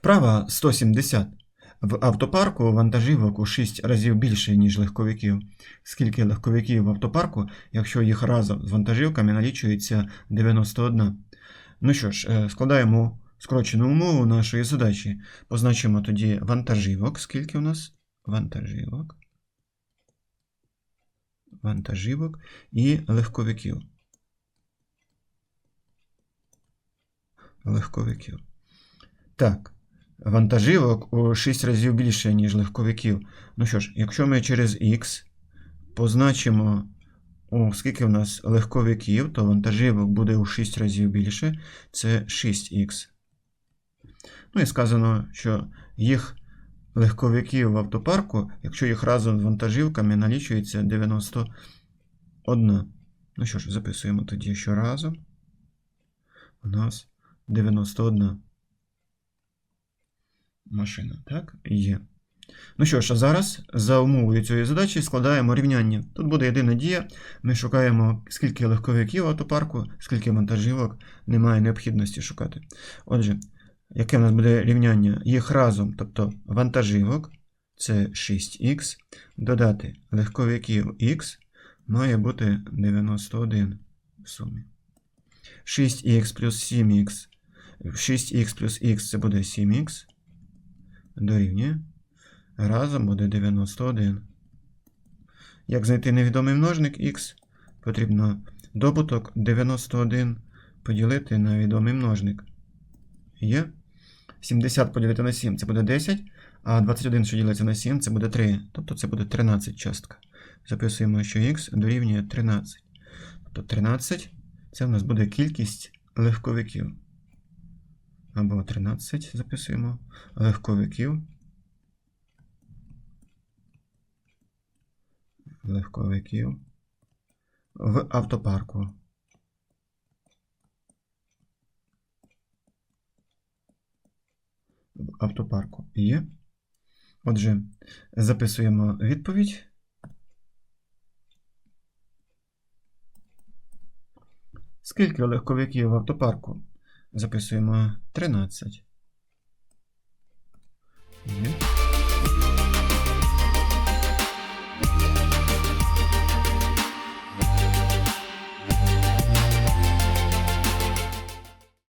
Вправа 170. В автопарку вантажівок у 6 разів більше, ніж легковиків. Скільки легковиків в автопарку, якщо їх разом з вантажівками налічується 91. Ну що ж, е, складаємо скорочену умову нашої задачі. Позначимо тоді вантажівок. Скільки у нас? Вантажівок. Вантажівок і легковиків. Легковиків. Так. Вантажівок у 6 разів більше, ніж легковиків. Ну що ж, якщо ми через X позначимо, о, скільки в нас легковиків, то вантажівок буде у 6 разів більше. Це 6х. Ну і сказано, що їх легковиків в автопарку, якщо їх разом з вантажівками, налічується 91. Ну що ж, записуємо тоді, що разом у нас 91 машина. Так, є. Ну що ж, а зараз за умовою цієї задачі складаємо рівняння. Тут буде єдина дія. Ми шукаємо, скільки легковиків в автопарку, скільки вантажівок, немає необхідності шукати. Отже, яке в нас буде рівняння? Їх разом, тобто вантажівок, це 6х, додати легковиків х має бути 91 в сумі. 6х плюс 7х. 6х плюс х це буде 7х дорівнює. Разом буде 91. Як знайти невідомий множник х, потрібно добуток 91 поділити на відомий множник. Є. 70 поділити на 7 це буде 10, а 21, що ділиться на 7, це буде 3. Тобто це буде 13 частка. Записуємо, що х дорівнює 13. Тобто 13 це в нас буде кількість легковиків. Або 13 записуємо легковиків. Легковиків в автопарку. В автопарку є. Отже, записуємо відповідь. Скільки легковиків в автопарку? Записуємо 13. Є.